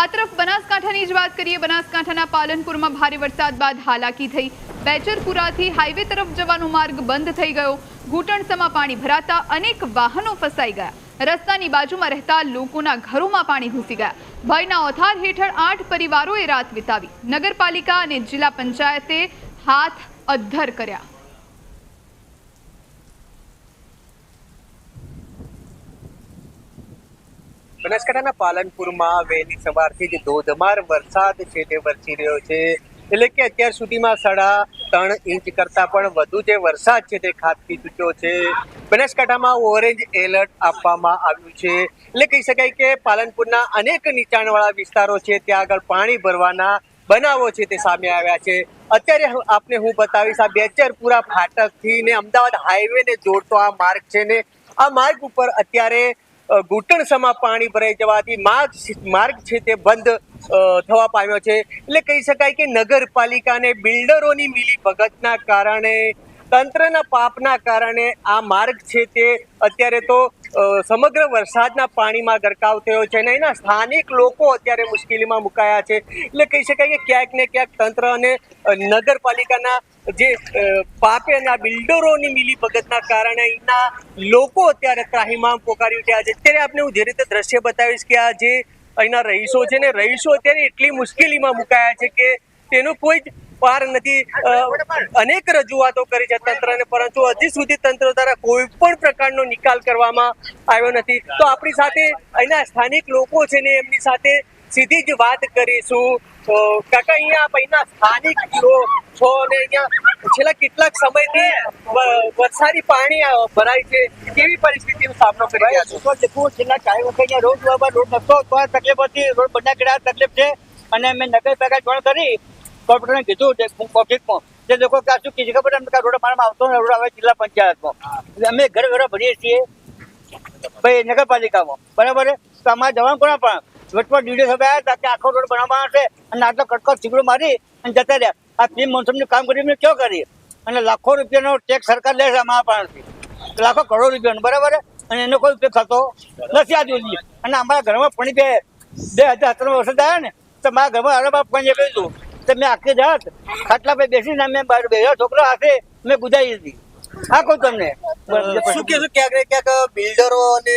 આ તરફ બનાસકાંઠાની જ વાત કરીએ, બનાસકાંઠાના પાલનપુરમાં ભારે વરસાદ બાદ હાલાકી થઈ. બેચરપુરાથી હાઈવે તરફ જવાનો માર્ગ બંધ થઈ ગયો. ઘૂંટણસમાં પાણી ભરાતા અનેક વાહનો ફસાઈ ગયા. રસ્તાની બાજુમાં રહેતા લોકોના ઘરોમાં પાણી ઘૂસી ગયા. ભયના ઓથાર હેઠળ આઠ પરિવારોએ રાત વિતાવી. નગરપાલિકા અને જિલ્લા પંચાયતે હાથ અધ્ધર કર્યા. બનાસકાંઠાના પાલનપુરમાં વહેલી સવારથી જ ધોધમાર વરસાદ છે તે વરસી રહ્યો છે. એટલે કે અત્યાર સુધીમાં સાડા ત્રણ ઇંચ કરતાં પણ વધુ જે વરસાદ છે તે ખાબકી ચૂક્યો છે. બનાસકાંઠામાં ઓરેન્જ એલર્ટ આપવામાં આવ્યું છે. એટલે કહી શકાય કે પાલનપુરના અનેક નીચાણવાળા વિસ્તારો છે, ત્યાં આગળ પાણી ભરવાના બનાવો છે તે સામે આવ્યા છે. અત્યારે આપને હું બતાવીશ, આ બેચરપુરા ફાટકથી ને અમદાવાદ હાઈવેને જોડતો આ માર્ગ છે ને, આ માર્ગ ઉપર અત્યારે અ, ઘૂંટણસમાં પાણી ભરાઈ જવાથી માર્ગ માર્ગ છે તે બંધ થવા પામ્યો છે. એટલે કહી શકાય કે નગરપાલિકાને બિલ્ડરોની મિલી ભગતના કારણે તંત્રના પાપના કારણે આ માર્ગ છે તે અત્યારે તો સમગ્ર વરસાદના પાણીમાં ગરકાવ થયો છે અને એના સ્થાનિક લોકો અત્યારે મુશ્કેલીમાં મુકાયા છે. એટલે કહી શકાય કે ક્યાંક ને ક્યાંક તંત્ર અને નગરપાલિકાના જે પાપેના બિલ્ડરોની મિલી ભગતના કારણે અહીંના લોકો અત્યારે ત્રાહીમામ પોકારી ઉઠ્યા છે. અત્યારે આપણે હું જે રીતે દ્રશ્ય બતાવીશ કે આ જે અહીંના રહીશો છે ને રહીશો અત્યારે એટલી મુશ્કેલીમાં મુકાયા છે કે તેનું કોઈ જ પાર નથી અનેક રજૂઆતો કરી છે તંત્રને, પરંતુ હજી સુધી તંત્ર દ્વારા કોઈ પણ પ્રકારનો નિકાલ કરવામાં આવ્યો નથી. તો આપણી સાથે અહીંના સ્થાનિક લોકો છે ને, એમની સાથે સીધી જ વાત કરીશું. કાકા, અહીંયા અહીંના સ્થાનિક છો ને, અહીંયા છેલ્લા કેટલાક સમયથી વરસાદી પાણી ભરાય છે. કેવી પરિસ્થિતિનો સામનો કરી રહ્યા છો? દેખું છેલ્લા ચાર વખત અહીંયા રોડ રોડ નતો તકલીફ હતી રોડ બધા કર્યા તકલીફ છે. અને મેં નગરપાલિકા જોણ કરી કોર્પોરેટરને કીધું તે પબ્લિકમાં તે લોકો કે શું કીધું ખબર એમ રોડ મારામાં આવતો ને રોડ આવે જિલ્લા પંચાયતમાં. અમે ઘર ઘર ભરીએ છીએ, ભાઈ, નગરપાલિકામાં. બરાબર તો અમારે જવાનું કોના પણ વચમાં ડીડીઓ સાહેબ આવ્યા હતા કે આખો રોડ બનાવવાનો છે અને આટલો કટકો ચીકડો મારી અને જતા રહ્યા. આ પ્રી મોન્સૂનનું કામ કરી મેં ક્યાં કરીએ અને લાખો રૂપિયાનો ટેક્સ સરકાર લે છે અમારા પાસેથી. લાખો કરોડ રૂપિયાનો, બરાબર? અને એનો કોઈ ઉપયોગ થતો નથી આ સુધી અને અમારા ઘરમાં પણ બે બે હજાર સત્તરમાં વરસાદ આવ્યા ને, તો મારા ઘરમાં અરે પાણી કહ્યું તો મેં આખી રાત ખાટલા પર બેસીને અમે બાર બે છોકરો હાથે મેં ગુજારી હતી આ કહું તમને શું કહેશો ક્યાંક ક્યાંક બિલ્ડરો અને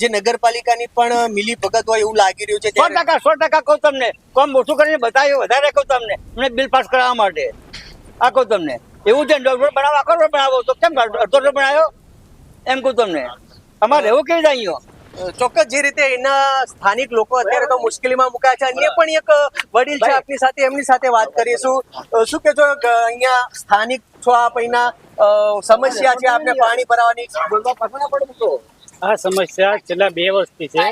જે નગરપાલિકાની પણ મિલી ભગત હોય એવું લાગી રહ્યું છે સો ટકા સો ટકા કહું તમને. કોમ ઓછું કરીને બતાવ્યું વધારે કહું તમને. મને બિલ પાસ કરાવવા માટે. આ કહું તમને. એવું છે રોડ બનાવો આખો રોડ બનાવો. તો કેમ અડધો રોડ બનાવ્યો? એમ કહું તમને. અમારે રહેવું કેવી જાય અહીંયા? ચોક્કસ જે રીતે એના સ્થાનિક લોકો અત્યારે તો મુશ્કેલીમાં મુકાયા છે અન્ય પણ એક વડીલ છે આપની સાથે એમની સાથે વાત કરીશું. શું કે જો અહીંયા સ્થાનિક છો આપ અહીંના સમસ્યા છે આપને પાણી ભરાવાની. આ સમસ્યા છેલ્લા બે વર્ષથી છે.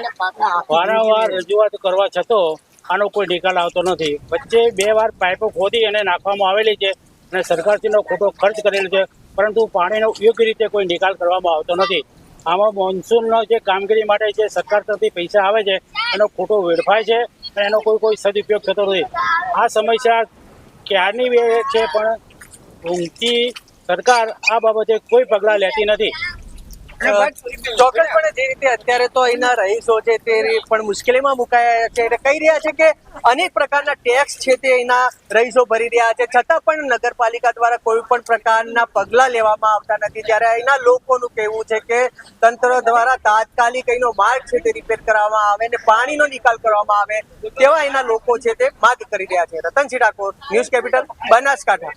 વારંવાર રજૂઆત કરવા છતાં આનો કોઈ નિકાલ આવતો નથી. વચ્ચે બે વાર પાઇપો ખોદી અને નાખવામાં આવેલી છે અને સરકારશ્રીનો ખોટો ખર્ચ કરેલો છે પરંતુ પાણીનો યોગ્ય રીતે કોઈ નિકાલ કરવામાં આવતો નથી. આમાં મોન્સૂનનો જે કામગીરી માટે જે સરકાર તરફથી પૈસા આવે છે, એનો ખોટો વેડફાય છે અને એનો કોઈ કોઈ સદુપયોગ થતો નથી. આ સમસ્યા ક્યારની છે પણ ઊંઘતી સરકાર આ બાબતે કોઈ પગલાં લેતી નથી. ચોક્કસપણે જે રીતે અત્યારે તો અહીંના રહીશો છે તે પણ મુશ્કેલીમાં મુકાયા છે એટલે કહી રહ્યા છે કે અનેક પ્રકારના ટેક્સ છે તે અહીંના રહીશો ભરી રહ્યા છે. છતાં પણ નગરપાલિકા દ્વારા કોઈ પણ પ્રકારના પગલાં લેવામાં આવતા નથી. જ્યારે અહીંના લોકોનું કહેવું છે કે તંત્ર દ્વારા તાત્કાલિક અહીંનો માર્ગ છે તે રિપેર કરવામાં આવે અને પાણીનો નિકાલ કરવામાં આવે તેવા અહીંના લોકો છે તે માગ કરી રહ્યા છે. Ratansinh Thakor news capital Banaskantha.